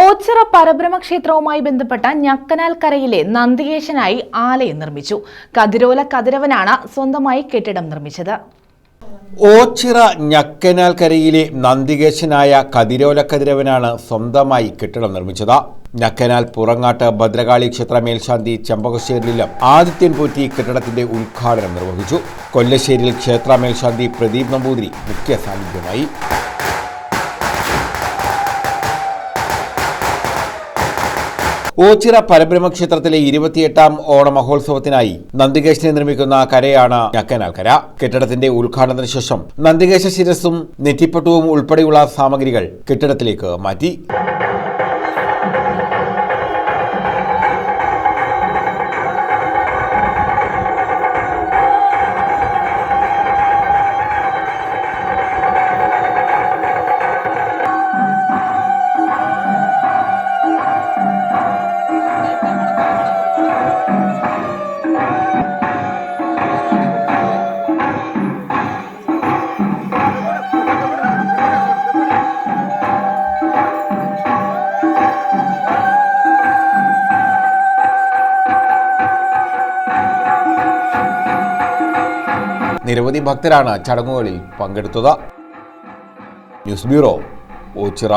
ഓച്ചിറ പരബ്രഹ്മ ക്ഷേത്രവുമായി ബന്ധപ്പെട്ട ഞക്കനാൽ കരയിലെ നന്ദികേശനായി ആലയം നിർമ്മിച്ചു. കതിരോല കതിരവനാണ് സ്വന്തമായി കെട്ടിടം നിർമ്മിച്ചത്. ഓച്ചിറ ഞക്കനാൽ കരയിലെ നന്ദികേശനായ കതിരോല കതിരവനാണ് സ്വന്തമായി കെട്ടിടം നിർമ്മിച്ചത്. ഞക്കനാൽ പുറങ്ങാട്ട് ഭദ്രകാളി ക്ഷേത്ര മേൽശാന്തി ചെമ്പകശ്ശേരിയിലും ആദിത്യൻ പോറ്റി കെട്ടിടത്തിന്റെ ഉദ്ഘാടനം നിർവഹിച്ചു. കൊല്ലശ്ശേരിയിൽ ക്ഷേത്ര മേൽശാന്തി പ്രദീപ് നമ്പൂതിരി മുഖ്യ സാന്നിധ്യമായി. ഓച്ചിറ പരബ്രഹ്മ ക്ഷേത്രത്തിലെ ഇരുപത്തിയെട്ടാം ഓണ മഹോത്സവത്തിനായി നന്ദികേശനെ നിർമ്മിക്കുന്ന കരയാണ് ഞക്കനാൽ കര കെട്ടിടത്തിന്റെ ഉദ്ഘാടനത്തിന് ശേഷം നന്ദികേശ ശിരസും നെറ്റിപ്പട്ടുവും ഉൾപ്പെടെയുള്ള സാമഗ്രികൾ കെട്ടിടത്തിലേക്ക് മാറ്റി. നിരവധി ഭക്തരാണ് ചടങ്ങുകളിൽ പങ്കെടുത്തത്. News bureau Ochira.